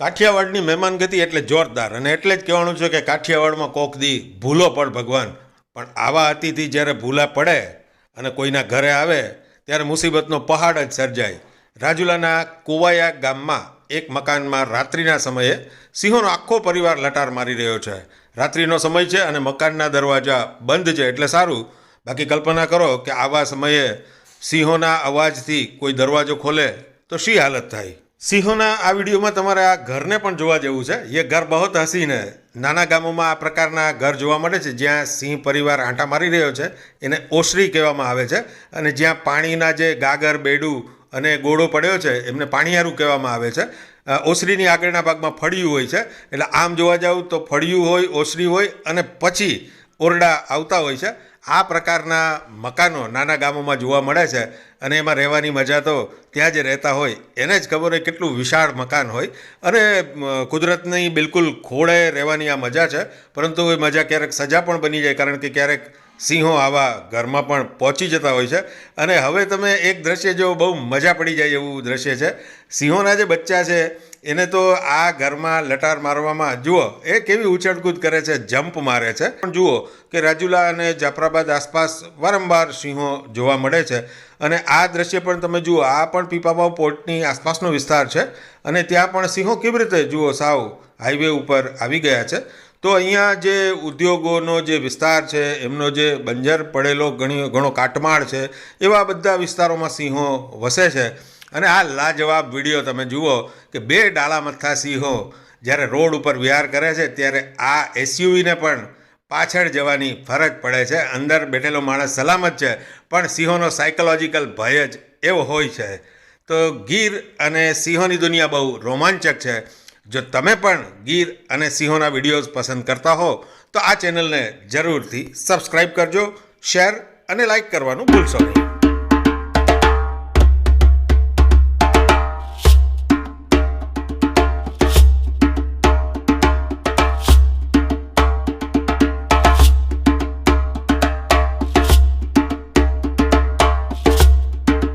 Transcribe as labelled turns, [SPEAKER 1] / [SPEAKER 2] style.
[SPEAKER 1] કાઠિયાવાડની મહેમાનગતિ એટલે જોરદાર અને એટલે જ કહેવાનું છે કે કાઠિયાવાડમાં કોક દી ભૂલો પડ ભગવાન. પણ આવા અતિથિ જ્યારે ભૂલા પડે અને કોઈના ઘરે આવે, ત્યારે મુસીબતનો પહાડ જ સર્જાય. રાજુલાના કુવાયા ગામમાં એક મકાનમાં રાત્રિના સમયે સિંહોનો આખો પરિવાર લટાર મારી રહ્યો છે. રાત્રિનો સમય છે અને મકાનના દરવાજા બંધ છે એટલે સારું. બાકી કલ્પના કરો કે આવા સમયે સિંહોના અવાજથી કોઈ દરવાજો ખોલે તો શી હાલત થાય? સિંહોના આ વિડીયોમાં તમારે આ ઘરને પણ જોવા જેવું છે. એ ઘર બહુ હસીને નાના ગામોમાં આ પ્રકારના ઘર જોવા મળે છે. જ્યાં સિંહ પરિવાર આંટા મારી રહ્યો છે. એને ઓસરી કહેવામાં આવે છે. અને જ્યાં પાણીના જે ગાગર, બેડું અને ગોળો પડ્યો છે, એમને પાણીયારું કહેવામાં આવે છે. ઓસરીની આગળના ભાગમાં ફળિયું હોય છે. એટલે આમ જોવા જાવ તો ફળિયું હોય, ઓસરી હોય અને પછી ઓરડા આવતા હોય છે. આ પ્રકારના મકાનો નાના ગામોમાં જોવા મળે છે અને એમાં રહેવાની મજા તો ત્યાં જે રહેતા હોય. એને જ ખબર હોય કેટલું વિશાળ મકાન હોય. અને કુદરતની બિલકુલ ખોળે રહેવાની આ મજા છે. પરંતુ એ મજા ક્યારેક સજા પણ બની જાય કારણ કે ક્યારેક સિંહો આવા ઘરમાં પણ પહોંચી જતા હોય છે. અને હવે તમે એક દ્રશ્ય જો બહુ મજા પડી જાય એવું દ્રશ્ય છે. સિંહોના જે બચ્ચા છે, એને તો આ ઘરમાં લટાર મારવામાં, જુઓ, એ કેવી ઉછળકૂદ કરે છે જમ્પ મારે છે. પણ જુઓ કે રાજુલા અને જાફરાબાદ આસપાસ વારંવાર સિંહો જોવા મળે છે. અને આ દ્રશ્ય પણ તમે જુઓ, આ પણ પીપાબાવ પોર્ટની આસપાસનો વિસ્તાર છે. અને ત્યાં પણ સિંહો કેવી રીતે, જુઓ, સાવ હાઈવે ઉપર આવી ગયા છે. તો અહીંયા જે ઉદ્યોગોનો જે વિસ્તાર છે, એમનો જે બંજર પડેલો ઘણી ઘણો કાટમાળ છે, એવા બધા વિસ્તારોમાં સિંહો વસે છે. અને આ લાજવાબ વીડિયો તમે જુઓ કે બે ડાળામથા સિંહો જ્યારે રોડ ઉપર વિહાર કરે છે, ત્યારે આ એસયુવીને પણ પાછળ જવાની ફરજ પડે છે. અંદર બેઠેલો માણસ સલામત છે, પણ સિંહોનો સાયકોલોજીકલ ભય જ એવો હોય છે. તો ગીર અને સિંહોની દુનિયા બહુ રોમાંચક છે. જો તમે પણ ગીર અને સિંહોના વિડીયોઝ પસંદ કરતા હો, તો આ ચેનલને જરૂરથી સબસ્ક્રાઈબ કરજો, શેર અને લાઈક કરવાનું ભૂલશો નહીં.